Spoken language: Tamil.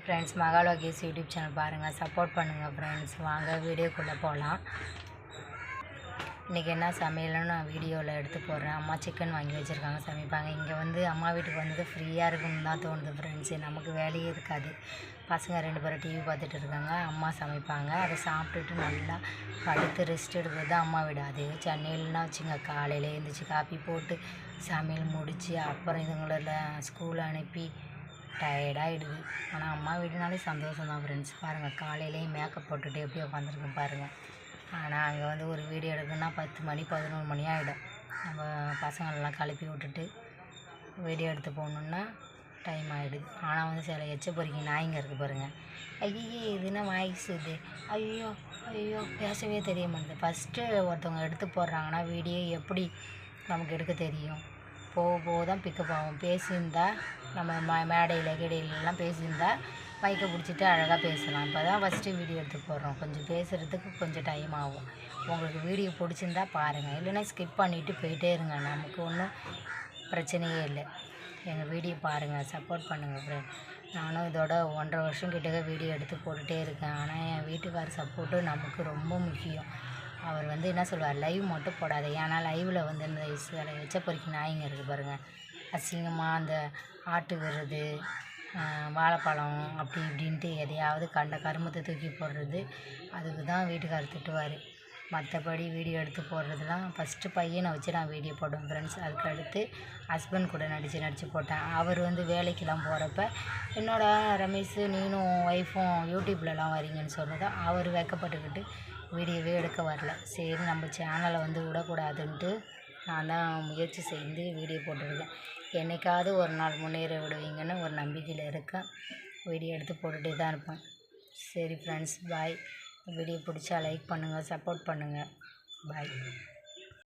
Hi friends Mahalokesh YouTube channel பாருங்கள் சப்போர்ட் பண்ணுங்கள் ஃப்ரெண்ட்ஸ் வாங்க வீடியோக்குள்ளே போகலாம் இன்றைக்கி என்ன சமையல்னு நான் வீடியோவில் எடுத்து போடுறேன். அம்மா சிக்கன் வாங்கி வச்சுருக்காங்க சமைப்பாங்க. இங்கே வந்து அம்மா வீட்டுக்கு வந்தது ஃப்ரீயாக இருக்கும்னு தான் தோணுது ஃப்ரெண்ட்ஸு நமக்கு வேலையே இருக்காது. பசங்க ரெண்டு பேரும் டிவி பார்த்துட்டு இருக்காங்க. அம்மா சமைப்பாங்க. அதை சாப்பிட்டுட்டு நல்லா படுத்து ரெஸ்ட் எடுக்கிறது தான் அம்மா வீடு. அதே சென்னையிலனா வச்சுங்க காலையில் எழுந்திரிச்சி காப்பி போட்டு சமையல் முடித்து அப்புறம் இதுங்களெல்லாம் ஸ்கூல் அனுப்பி டயர்டாகிடுது ஆனால் அம்மா வீடுனாலே சந்தோஷம் தான் ஃப்ரெண்ட்ஸ் பாருங்கள் காலையிலேயே மேக்கப் போட்டுட்டு எப்படி உட்காந்துருக்கேன் பாருங்கள் ஆனால் அங்கே வந்து ஒரு வீடியோ எடுக்கணும்னா பத்து மணி பதினோரு மணி ஆகிடும் நம்ம பசங்களெல்லாம் கிளப்பி விட்டுட்டு வீடியோ எடுத்து போகணுன்னா டைம் ஆகிடுது ஆனால் வந்து சில எச்ச பொறிக்கி நாய்ங்க இருக்குது பாருங்கள் ஐயே இது என்ன வாய்ஸ் இது? ஐயோ ஐயோ பேசவே தெரிய மாட்டேது ஃபஸ்ட்டு ஒருத்தவங்க எடுத்து போடுறாங்கன்னா வீடியோ எப்படி நமக்கு எடுக்க தெரியும்? போக போக தான் பிக்கப் ஆகும். பேசியிருந்தா நம்ம ம மேடையில் கிடையிலலாம் பேசியிருந்தா மைக்கை பிடிச்சிட்டு அழகாக பேசலாம். இப்போ தான் ஃபஸ்ட்டு வீடியோ எடுத்து போடுறோம். கொஞ்சம் பேசுகிறதுக்கு கொஞ்சம் டைம் ஆகும். உங்களுக்கு வீடியோ பிடிச்சிருந்தா பாருங்கள் இல்லைன்னா ஸ்கிப் பண்ணிவிட்டு போயிட்டே இருங்க. நமக்கு ஒன்றும் பிரச்சனையே இல்லை. எங்கள் வீடியோ பாருங்கள் சப்போர்ட் பண்ணுங்கள் ஃப்ரெண்ட் நானும் இதோட ஒன்றரை வருஷம் கிட்டக்க வீடியோ எடுத்து போட்டுகிட்டே இருக்கேன். ஆனால் என் வீட்டுக்கார் சப்போர்ட்டு நமக்கு ரொம்ப முக்கியம். அவர் வந்து என்ன சொல்வார் லைவ் மட்டும் போடாத ஏன்னா லைவில் வந்து இந்த சில எச்ச பொறுக்கி நாய்ங்க இருக்குது பாருங்கள் அசிங்கமாக அந்த ஆட்டு விடுறது வாழைப்பழம் அப்படி இப்படின்ட்டு எதையாவது கண்ட கருமத்தை தூக்கி போடுறது அதுக்கு தான் வீட்டுக்காரர் திட்டுவார். மற்றபடி வீடியோ எடுத்து போடுறதுலாம் ஃபஸ்ட்டு பையனை வச்சு நான் வீடியோ போடுவேன் ஃப்ரெண்ட்ஸ் அதுக்கு அடுத்து ஹஸ்பண்ட் கூட நடித்து நடித்து போட்டேன். அவர் வந்து வேலைக்கெலாம் போகிறப்ப என்னோட ரமேஷ் நீனும் ஒய்ஃபும் யூடியூப்லலாம் வரீங்கன்னு சொன்னதும் அவர் வெக்கப்பட்டுக்கிட்டு வீடியோவே எடுக்க வரல. சரி நம்ம சேனலை வந்து விடக்கூடாதுன்ட்டு நான் தான் முயற்சி செய்து வீடியோ போட்டிருக்கேன். என்றைக்காவது ஒரு நாள் முன்னேற விடுவீங்கன்னு ஒரு நம்பிக்கையில் இருக்கேன் வீடியோ எடுத்து போட்டுகிட்டே தான் இருப்பேன். சரி ஃப்ரெண்ட்ஸ் பாய் வீடியோ பிடிச்சா லைக் பண்ணுங்கள் சப்போர்ட் பண்ணுங்கள் பாய்